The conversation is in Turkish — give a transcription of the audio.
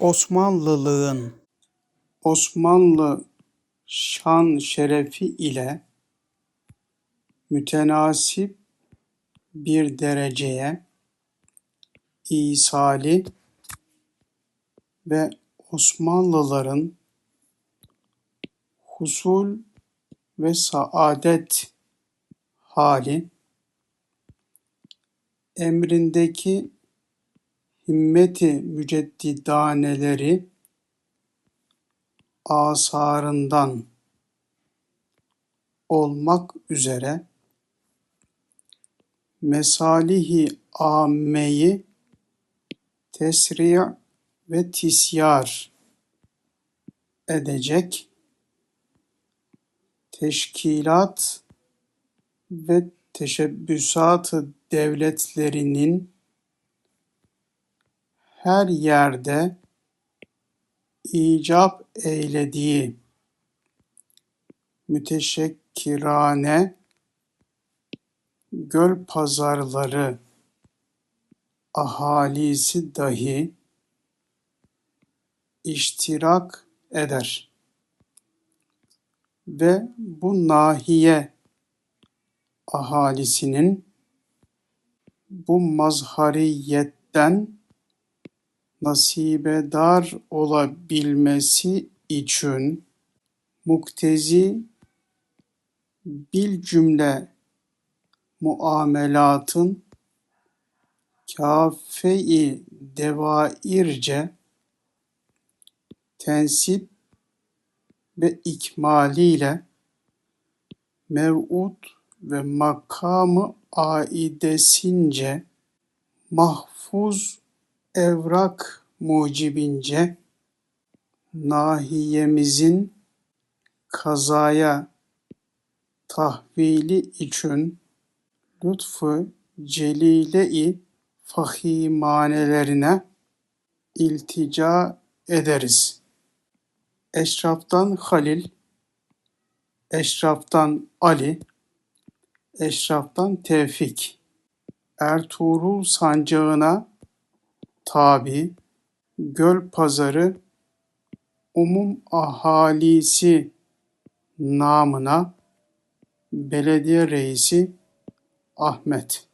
Osmanlılığın Osmanlı şan şerefi ile mütenasip bir dereceye isali ve Osmanlıların husul ve saadet hali emrindeki himmeti müceddidaneleri asarından olmak üzere mesalihi âmmeyi tesri' ve tisyar edecek teşkilat ve teşebbüsat-ı devletlerinin her yerde icap eylediği müteşekkirane göl pazarları ahalisi dahi iştirak eder ve bu nahiye ahalisinin bu mazhariyetten nasibedar olabilmesi için muktezi bilcümle muamelatın kâfe-i devairce tensip ve ikmaliyle mev'ud ve makamı aidesince mahfuz evrak mucibince nahiyemizin kazaya tahvili için lütfu celile-i fahimanelerine iltica ederiz. Eşraftan Halil, Eşraftan Ali, Eşraftan Tevfik, Ertuğrul sancağına tabi, göl pazarı umum ahalisi namına belediye reisi Ahmet